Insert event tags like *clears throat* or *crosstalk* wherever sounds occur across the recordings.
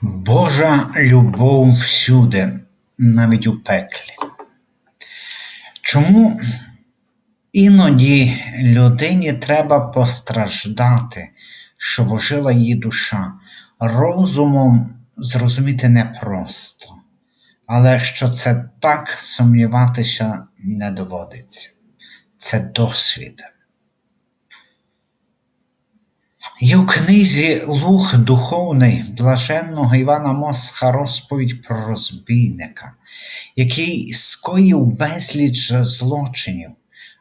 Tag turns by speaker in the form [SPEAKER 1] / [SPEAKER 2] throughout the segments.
[SPEAKER 1] Божа любов всюди, навіть у пеклі. Чому іноді людині треба постраждати, щоб ожила її душа? Розумом зрозуміти непросто, але що це так сумніватися не доводиться. Це досвід. Є у книзі Лух Духовний блаженного Івана Мосха розповідь про розбійника, який скоїв безліч злочинів,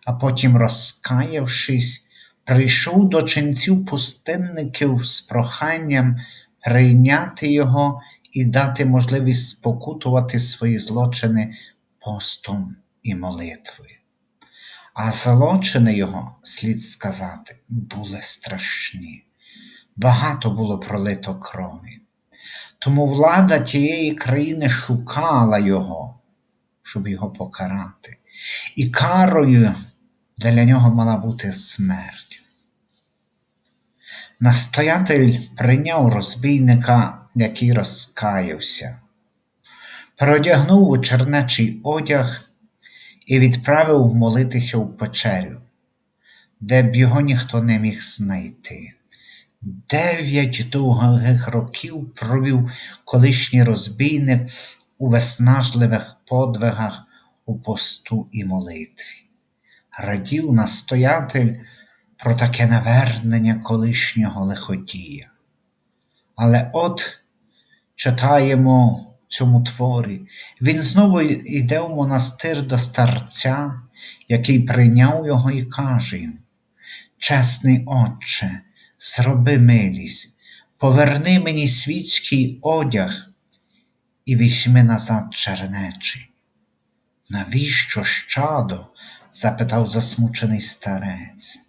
[SPEAKER 1] а потім, розкаявшись, прийшов до ченців пустинників з проханням прийняти його і дати можливість спокутувати свої злочини постом і молитвою. А злочини його, слід сказати, були страшні. Багато було пролито крові. Тому влада тієї країни шукала його, щоб його покарати. І карою для нього мала бути смерть. Настоятель прийняв розбійника, який розкаявся, переодягнув у чернечий одяг і відправив молитися у печерю, де б його ніхто не міг знайти. Дев'ять довгих років провів колишній розбійник у виснажливих подвигах у посту і молитві. Радів настоятель про таке навернення колишнього лиходія. Але от читаємо цьому творі, він знову йде в монастир до старця, який прийняв його і каже йому: Чесний Отче, зроби милість, поверни мені світський одяг і візьми назад чернечий. Навіщо щадо? запитав засмучений старець.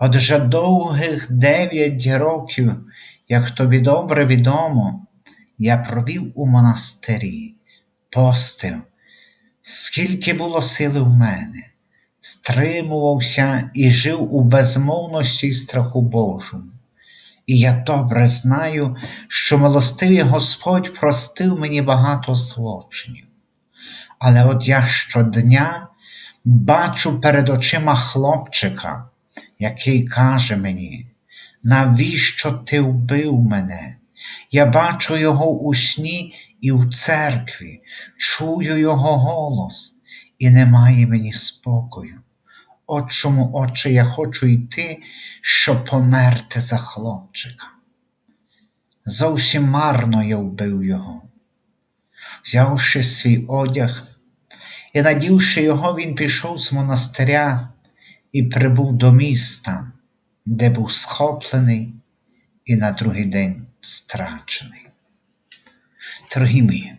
[SPEAKER 1] Отже довгих дев'ять років, як тобі добре відомо, я провів у монастирі, постив, скільки було сили в мене, стримувався і жив у безмовності й страху Божому. І я добре знаю, що милостивий Господь простив мені багато злочинів. Але от я щодня бачу перед очима хлопчика, який каже мені, навіщо ти вбив мене? Я бачу його у сні і у церкві, чую його голос, і немає мені спокою. От чому, Отче, я хочу йти, щоб померти за хлопчика. Зовсім марно я вбив його. Взявши свій одяг і надівши його, він пішов з монастиря і прибув до міста, де був схоплений і на другий день страчений. Дорогі мої,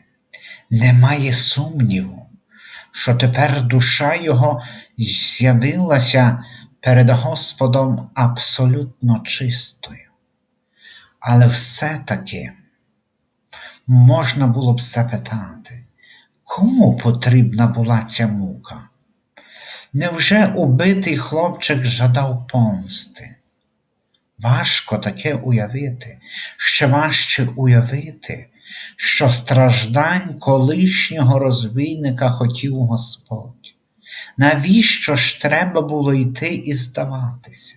[SPEAKER 1] немає сумніву, що тепер душа його з'явилася перед Господом абсолютно чистою. Але все-таки можна було б запитати, кому потрібна була ця мука? Невже убитий хлопчик жадав помсти? Важко таке уявити, ще важче уявити, що страждань колишнього розбійника хотів Господь. Навіщо ж треба було йти і здаватися?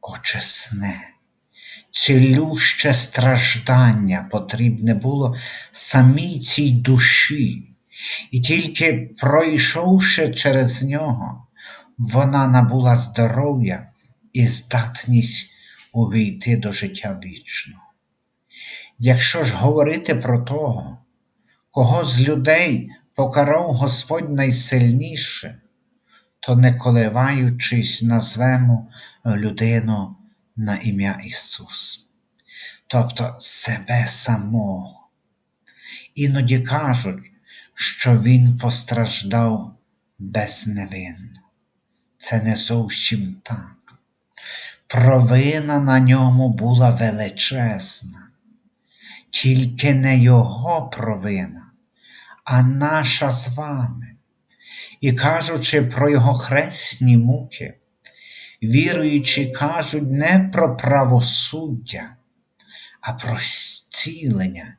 [SPEAKER 1] Очесне, цілюще страждання потрібне було самій цій душі, і тільки пройшовши через нього, вона набула здоров'я і здатність увійти до життя вічного. Якщо ж говорити про того, кого з людей покарав Господь найсильніше, то не коливаючись, назвемо людину на ім'я Ісус, тобто себе самого. Іноді кажуть, що Він постраждав безневинно. Це не зовсім так. Провина на ньому була величезна, тільки не Його провина, а наша з вами. І кажучи про Його хресні муки, віруючі кажуть не про правосуддя, а про зцілення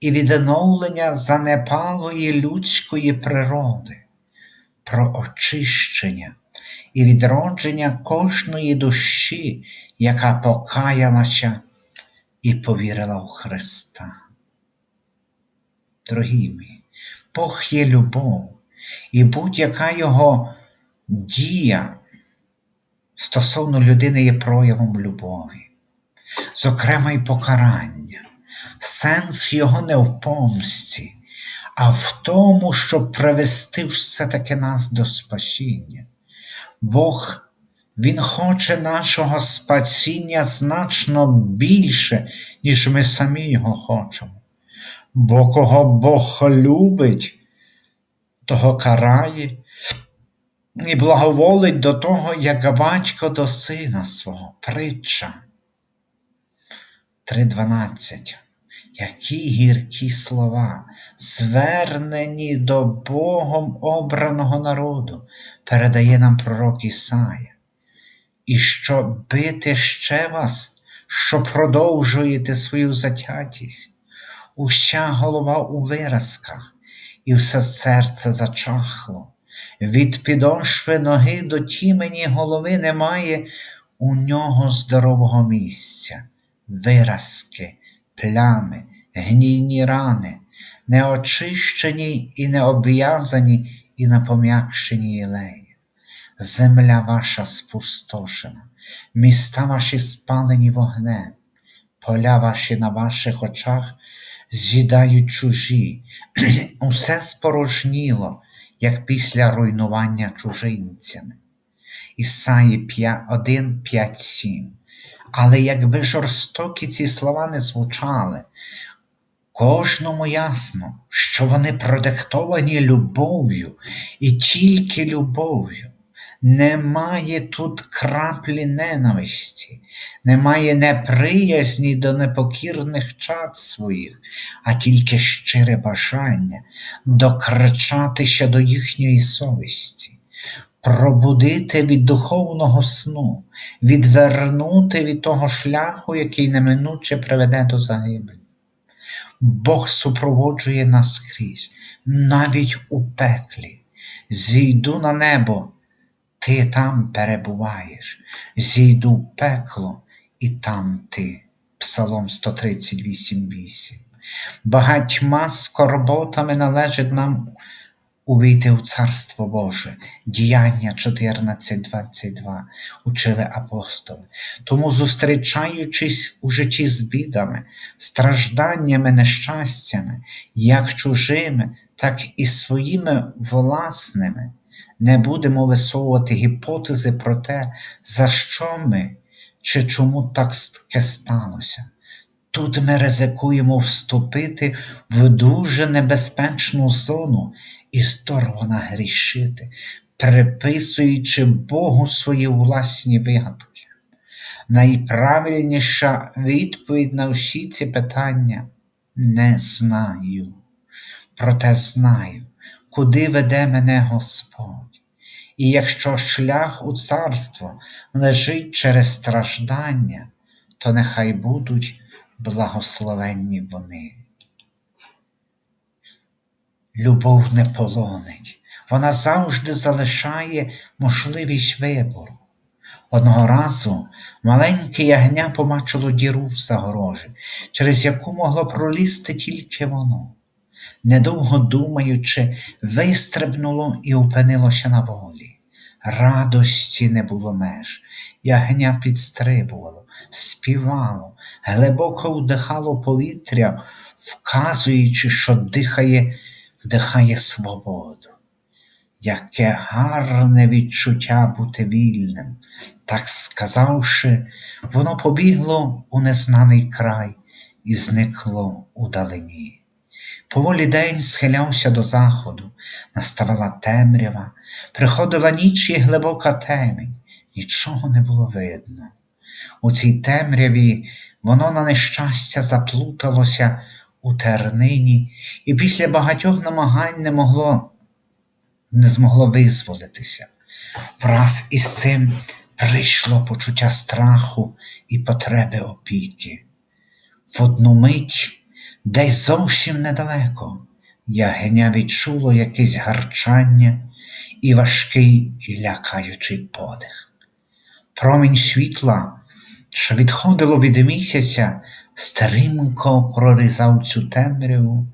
[SPEAKER 1] і відновлення занепалої людської природи, про очищення і відродження кожної душі, яка покаялася і повірила в Христа. Дорогі мої, Бог є любов, і будь-яка його дія стосовно людини є проявом любові, зокрема й покарання. Сенс його не в помсті, а в тому, щоб привести все-таки нас до спасіння. Бог, Він хоче нашого спасіння значно більше, ніж ми самі його хочемо. Бо кого Бог любить, того карає і благоволить до того, як батько до сина свого, притча. 3.12. Які гіркі слова, звернені до Богом обраного народу, передає нам пророк Ісая. І що бити ще вас, що продовжуєте свою затятість, уся голова у виразках, і все серце зачахло. Від підошви ноги до тімені голови немає у нього здорового місця, виразки, плями, гнійні рани, неочищені і не обв'язані і напом'якшені ілеї. Земля ваша спустошена, міста ваші спалені вогнем, поля ваші на ваших очах з'їдають чужі, *clears throat* усе спорожніло, як після руйнування чужинцями. Ісаї 1, 5, 7. Але якби жорстокі ці слова не звучали, кожному ясно, що вони продиктовані любов'ю і тільки любов'ю. Немає тут краплі ненависті, немає неприязні до непокірних чад своїх, а тільки щире бажання докричатися до їхньої совісті, пробудити від духовного сну, відвернути від того шляху, який неминуче приведе до загибелі. Бог супроводжує нас скрізь, навіть у пеклі. Зійду на небо ти там перебуваєш, зійду в пекло, і там ти. Псалом 138,8. Багатьма скорботами належить нам увійти у Царство Боже, діяння 14.22, учили апостоли. Тому, зустрічаючись у житті з бідами, стражданнями, нещастями, як чужими, так і своїми власними, не будемо висовувати гіпотези про те, за що ми чи чому так сталося. Тут ми ризикуємо вступити в дуже небезпечну зону і здорово нагрішити, приписуючи Богу свої власні вигадки. Найправильніша відповідь на всі ці питання не знаю. Проте знаю, куди веде мене Господь. І якщо шлях у царство лежить через страждання, то нехай будуть благословенні вони. Любов не полонить, вона завжди залишає можливість вибору. Одного разу маленьке ягня побачило діру в загорожі, через яку могло пролізти тільки воно. Недовго думаючи, вистрибнуло і опинилося на волі. Радості не було меж, ягня підстрибувало, співало, глибоко вдихало повітря, вказуючи, що дихає, вдихає свободу. Яке гарне відчуття бути вільним, так сказавши, воно побігло у незнаний край і зникло у далині. Поволі день схилявся до заходу, наставала темрява, приходила ніч і глибока темень, нічого не було видно. У цій темряві воно на нещастя заплуталося у тернині і після багатьох намагань не могло, не змогло визволитися. Враз із цим прийшло почуття страху і потреби опіки. В одну мить, десь зовсім недалеко, ягня відчуло якесь гарчання і важкий і лякаючий подих. Промінь світла, що відходило від місяця, стрімко прорізав цю темряву,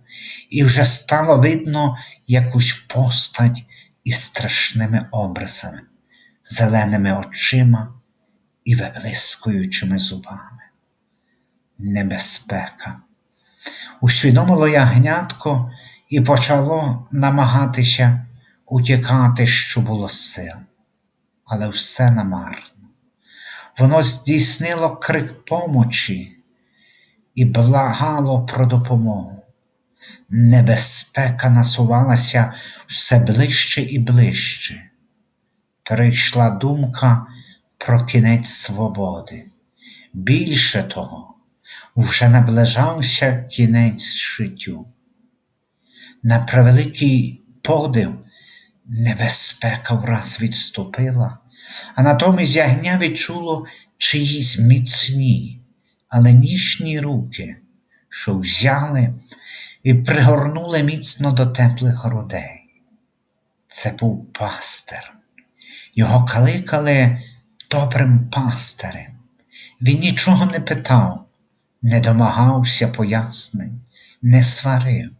[SPEAKER 1] і вже стало видно якусь постать із страшними образами, зеленими очима і виблискуючими зубами. Небезпека. Усвідомило ягнятко і почало намагатися утікати, що було сил, але все намарно. Воно здійснило крик помочі і благало про допомогу. Небезпека насувалася все ближче і ближче. Прийшла думка про кінець свободи. Більше того, вже наближався кінець життю. На превеликий подив небезпека враз відступила, а натомість ягня відчуло чиїсь міцні, але ніжні руки, що взяли і пригорнули міцно до теплих грудей. Це був пастир. Його кликали добрим пастирем. Він нічого не питав, не домагався пояснень, не сварив,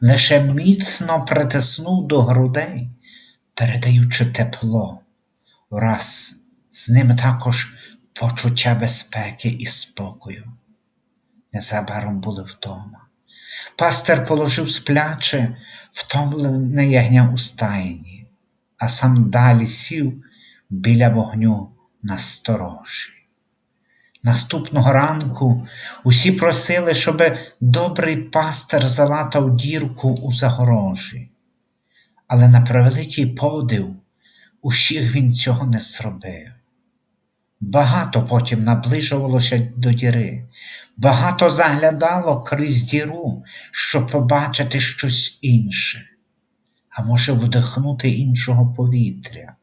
[SPEAKER 1] лише міцно притиснув до грудей, передаючи тепло, враз з ним також почуття безпеки і спокою. Незабаром були вдома. Пастир положив спляче, втомлене ягня у стайні, а сам далі сів біля вогню насторожі. Наступного ранку усі просили, щоби добрий пастир залатав дірку у загорожі, але на превеликий подив усіх він цього не зробив. Багато потім наближувалося до діри, багато заглядало крізь діру, щоб побачити щось інше, а може вдихнути іншого повітря.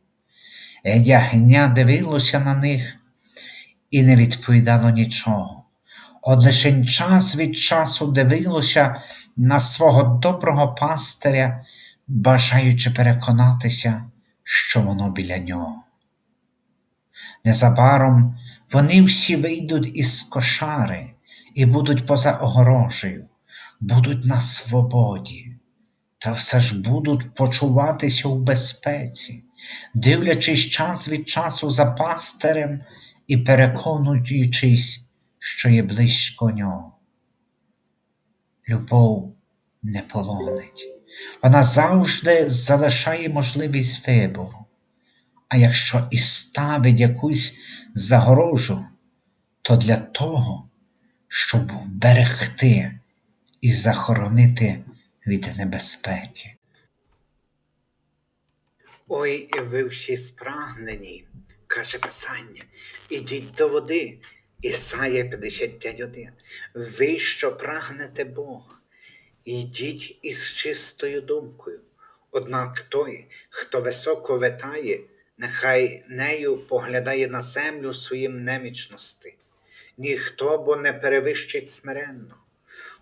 [SPEAKER 1] Ягня дивилося на них і не відповідало нічого. От лише час від часу дивилося на свого доброго пастиря, бажаючи переконатися, що воно біля нього. Незабаром вони всі вийдуть із кошари і будуть поза огорожею, будуть на свободі, та все ж будуть почуватися у безпеці, дивлячись час від часу за пастирем і переконуючись, що є близько нього. Любов не полонить, вона завжди залишає можливість вибору. А якщо і ставить якусь загорожу, то для того, щоб вберегти і захоронити від небезпеки.
[SPEAKER 2] Ой, ви всі спрагнені, каже Писання, ідіть до води. Ісая 55.1. Ви, що прагнете Бога, ідіть із чистою думкою. Однак той, хто високо витає, нехай нею поглядає на землю своїм немічності. Ніхто бо не перевищить смиренно.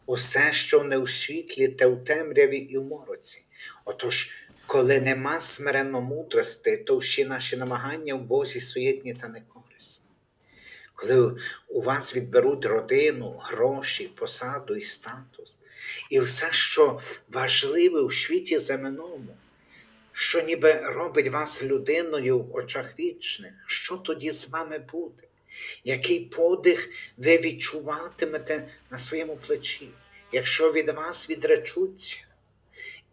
[SPEAKER 2] Усе, що не у світлі, те у темряві і в мороці. Отож, коли нема смиренно мудрости, то всі наші намагання в Бозі суєтні та некорисні. Коли у вас відберуть родину, гроші, посаду і статус, і все, що важливе у світі земному, що ніби робить вас людиною в очах вічних, що тоді з вами буде? Який подих ви відчуватимете на своєму плечі, якщо від вас відречуться?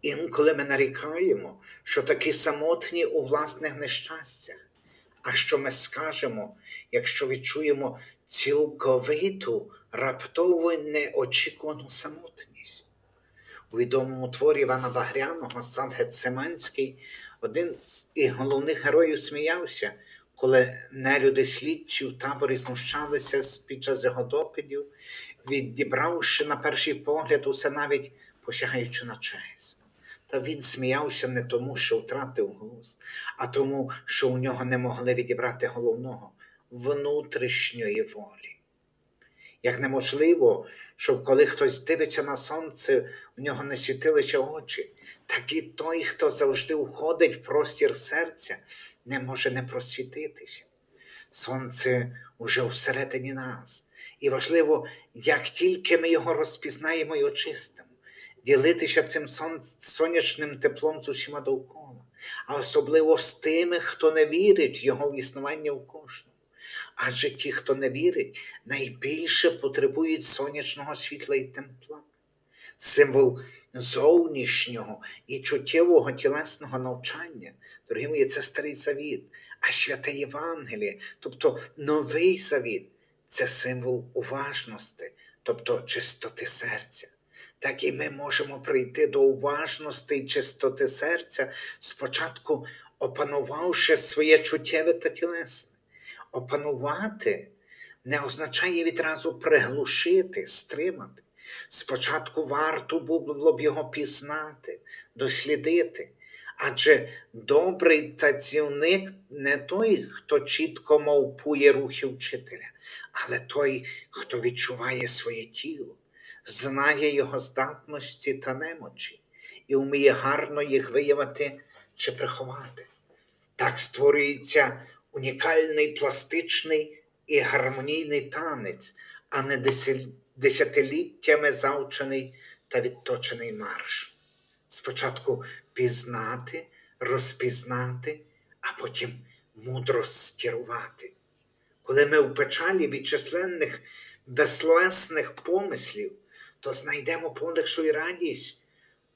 [SPEAKER 2] Інколи ми нарікаємо, що такі самотні у власних нещастях. А що ми скажемо, якщо відчуємо цілковиту, раптову неочікувану самотність? У відомому творі Івана Багряного Сад Гецеманський один з головних героїв сміявся, коли нелюди слідчі в таборі знущалися під час його допитів, відібравши на перший погляд усе навіть посягаючи на честь. Та він сміявся не тому, що втратив глузд, а тому, що у нього не могли відібрати головного внутрішньої волі. Як неможливо, щоб коли хтось дивиться на сонце, у нього не світилися очі, так і той, хто завжди входить в простір серця, не може не просвітитися. Сонце уже всередині нас. І важливо, як тільки ми його розпізнаємо і очистимо, ділитися цим сон- сонячним теплом з усіма довкола, а особливо з тими, хто не вірить в його існування в кожному. Адже ті, хто не вірить, найбільше потребують сонячного світла і тепла. Символ зовнішнього і чуттєвого тілесного навчання, дорогі мої, це старий завіт, а святе Євангеліє, тобто новий завіт, це символ уважності, тобто чистоти серця. Так і ми можемо прийти до уважності і чистоти серця, спочатку опанувавши своє чуттєве та тілесне. Опанувати не означає відразу приглушити, стримати. Спочатку варто було б його пізнати, дослідити. Адже добрий тацівник не той, хто чітко мовпує рухи вчителя, але той, хто відчуває своє тіло, знає його здатності та немочі і вміє гарно їх виявити чи приховати. Так створюється унікальний пластичний і гармонійний танець, а не десятиліттями завчений та відточений марш. Спочатку пізнати, розпізнати, а потім мудро скерувати. Коли ми в печалі від численних безсловесних помислів, то знайдемо полегшу і радість,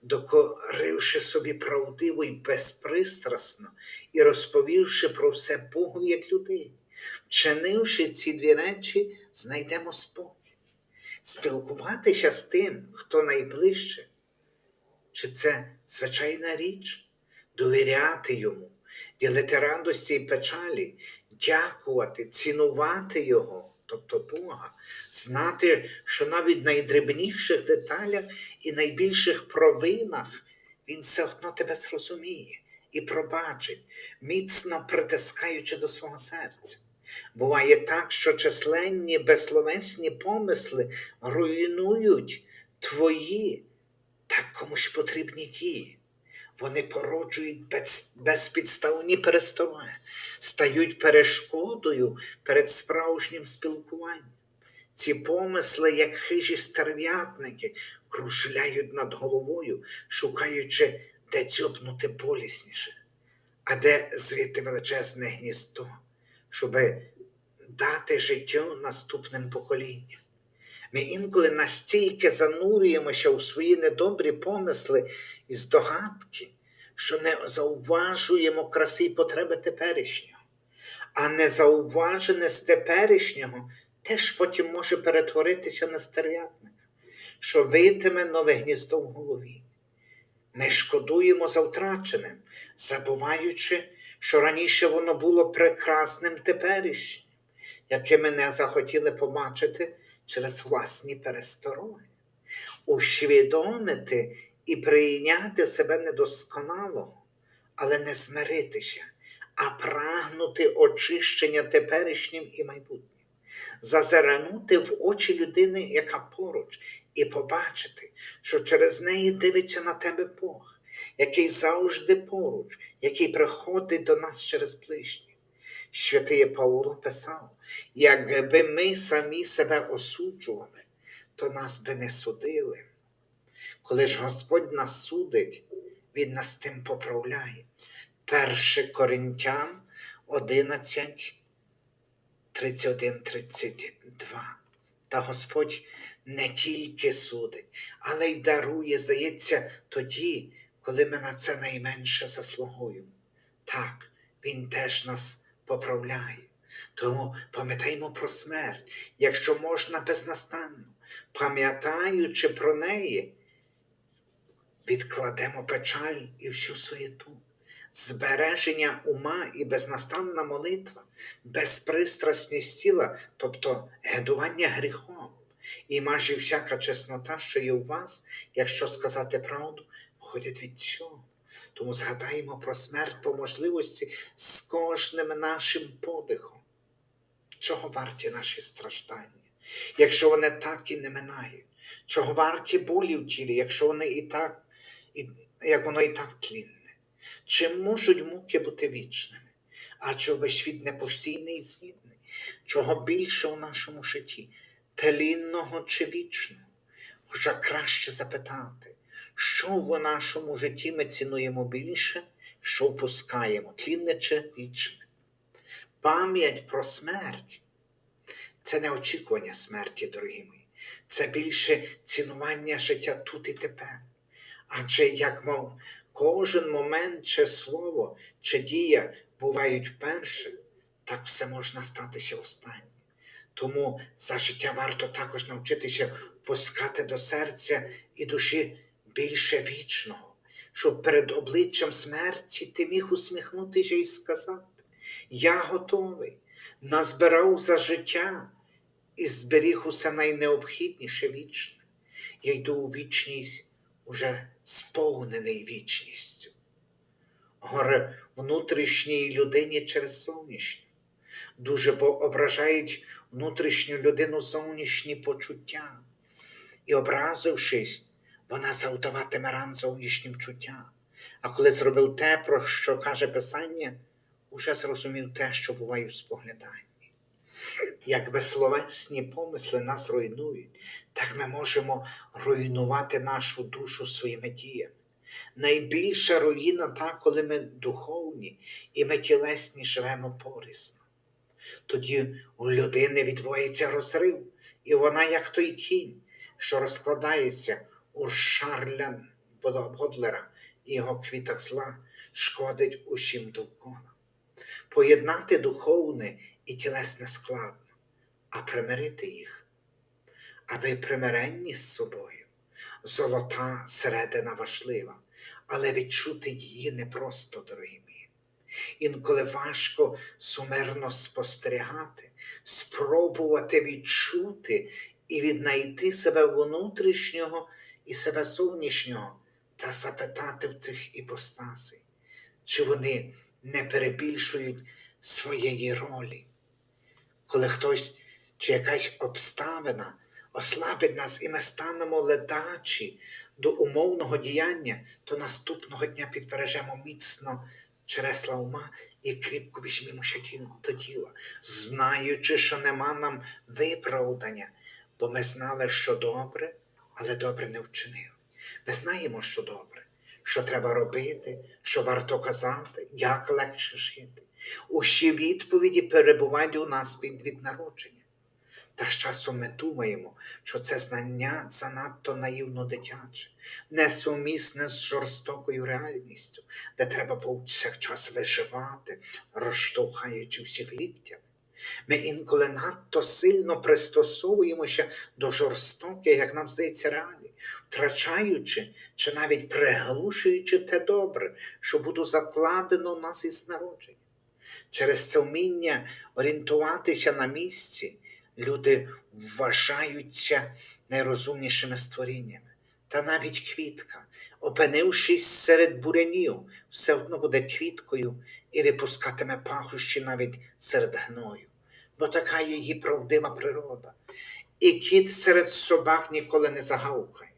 [SPEAKER 2] докоривши собі правдиво і безпристрасно і розповівши про все Богу як людей. Вчинивши ці дві речі, знайдемо спокій. Спілкуватися з тим, хто найближче, чи це звичайна річ, довіряти йому, ділити радості і печалі, дякувати, цінувати Його, тобто Бога, знати, що навіть в найдрібніших деталях і найбільших провинах Він все одно тебе зрозуміє і пробачить, міцно притискаючи до свого серця. Буває так, що численні безсловесні помисли руйнують твої так комусь потрібні дії. Вони породжують без, безпідставні перестороги, стають перешкодою перед справжнім спілкуванням. Ці помисли, як хижі стерв'ятники, кружляють над головою, шукаючи, де дзьобнути болісніше, а де звідти величезне гніздо, щоби дати життя наступним поколінням. Ми інколи настільки занурюємося у свої недобрі помисли і здогадки, що не зауважуємо краси й потреби теперішнього, а незауважене з теперішнього теж потім може перетворитися на стерв'ятника, що витиме нове гніздо в голові. Ми шкодуємо за втраченим, забуваючи, що раніше воно було прекрасним теперішнім, яке ми не захотіли побачити через власні перестороги, усвідомити і прийняти себе недосконалого, але не змиритися, а прагнути очищення теперішнім і майбутнім, зазирнути в очі людини, яка поруч, і побачити, що через неї дивиться на тебе Бог, який завжди поруч, який приходить до нас через ближніх. Святий Павло писав, якби ми самі себе осуджували, то нас би не судили. Коли ж Господь нас судить, Він нас тим поправляє. 1 Коринтян 11, 31, 32. Та Господь не тільки судить, але й дарує, здається, тоді, коли ми на це найменше заслугуємо. Так, Він теж нас поправляє. Тому пам'ятаймо про смерть, якщо можна безнастанно, пам'ятаючи про неї, відкладемо печаль і всю суєту. Збереження ума і безнастанна молитва, безпристрасність тіла, тобто гедування гріхом, і майже всяка чеснота, що є у вас, якщо сказати правду, походять від цього. Тому згадаємо про смерть по можливості з кожним нашим подихом. Чого варті наші страждання? якщо вони так і не минають? Чого варті болі в тілі, якщо вони і так, і, як воно і так тлінне? Чи можуть муки бути вічними? А чи весь світ не постійний і змінний? Чого більше у нашому житті, тлінного чи вічного? Хоча краще запитати, що в нашому житті ми цінуємо більше, що впускаємо, тлінне чи вічне? Пам'ять про смерть це не очікування смерті, дорогі мої, це більше цінування життя тут і тепер. Адже як мов, кожен момент чи слово, чи дія бувають вперше, так все можна статися останнє. Тому за життя варто також навчитися пускати до серця і душі більше вічного, щоб перед обличчям смерті ти міг усміхнутися і сказати: Я готовий, назбирав за життя і зберіг усе найнеобхідніше вічне. Я йду у вічність уже сповнений вічністю. Горе внутрішній людині через зовнішню. Дуже ображають внутрішню людину зовнішні почуття. І, образившись, вона завдаватиме ран зовнішнім чуттям. А коли зробив те, про що каже Писання, уже зрозумів те, що буває в спогляданні. Як безсловесні помисли нас руйнують, так ми можемо руйнувати нашу душу своїми діями. Найбільша руїна та, коли ми духовні і ми тілесні живемо порісно. Тоді у людини відбувається розрив, і вона, як той кінь, що розкладається у Шарля Бодлера і його квітах зла, шкодить усім довкола. Поєднати духовне і тілесне складно, а примирити їх. А ви примиренні з собою. Золота середина важлива, але відчути її непросто, дорогі мої. Інколи важко сумирно спостерігати, спробувати відчути і віднайти себе внутрішнього і себе зовнішнього та запитати в цих іпостасей, чи вони не перебільшують своєї ролі. Коли хтось чи якась обставина ослабить нас, і ми станемо ледачі до умовного діяння, то наступного дня підбережемо міцно чересла ума і кріпко візьмімося до тіла, знаючи, що нема нам виправдання, бо ми знали, що добре, але добре не вчинили. Ми знаємо, що добре, що треба робити, що варто казати, як легше жити. Усі відповіді перебувають у нас від народження. Та з часом ми думаємо, що це знання занадто наївно дитяче, несумісне з жорстокою реальністю, де треба повсякчас виживати, розштовхаючи всіх ліктями. Ми інколи надто сильно пристосовуємося до жорстоких, як нам здається, реалій, втрачаючи чи навіть приглушуючи те добре, що буде закладено в нас із народження. Через це вміння орієнтуватися на місці, люди вважаються найрозумнішими створіннями. Та навіть квітка, опинившись серед бурянів, все одно буде квіткою і випускатиме пахощі навіть серед гною, бо така її правдива природа. І кіт серед собак ніколи не загавкає.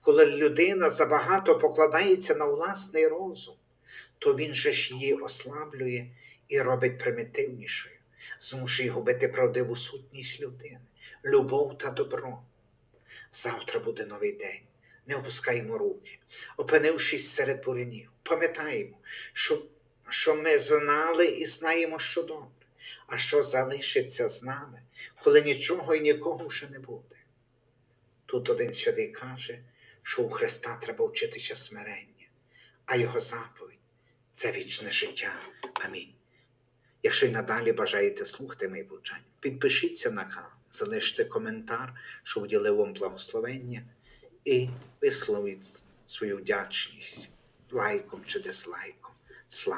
[SPEAKER 2] Коли людина забагато покладається на власний розум, то він же ж її ослаблює і робить примітивнішою, змушує губити правдиву сутність людини, любов та добро. Завтра буде новий день. Не опускаємо руки, опинившись серед бурянів. Пам'ятаємо, що, що ми знали і знаємо, що добре, а що залишиться з нами, коли нічого і нікого вже не буде. Тут один святий каже, що у Христа треба вчитися смирення, а його заповідь це вічне життя. Амінь. Якщо й надалі бажаєте слухати мої повчання, підпишіться на канал, залиште коментар, що вділив вам благословення, і висловіть свою вдячність лайком чи дизлайком. Слава!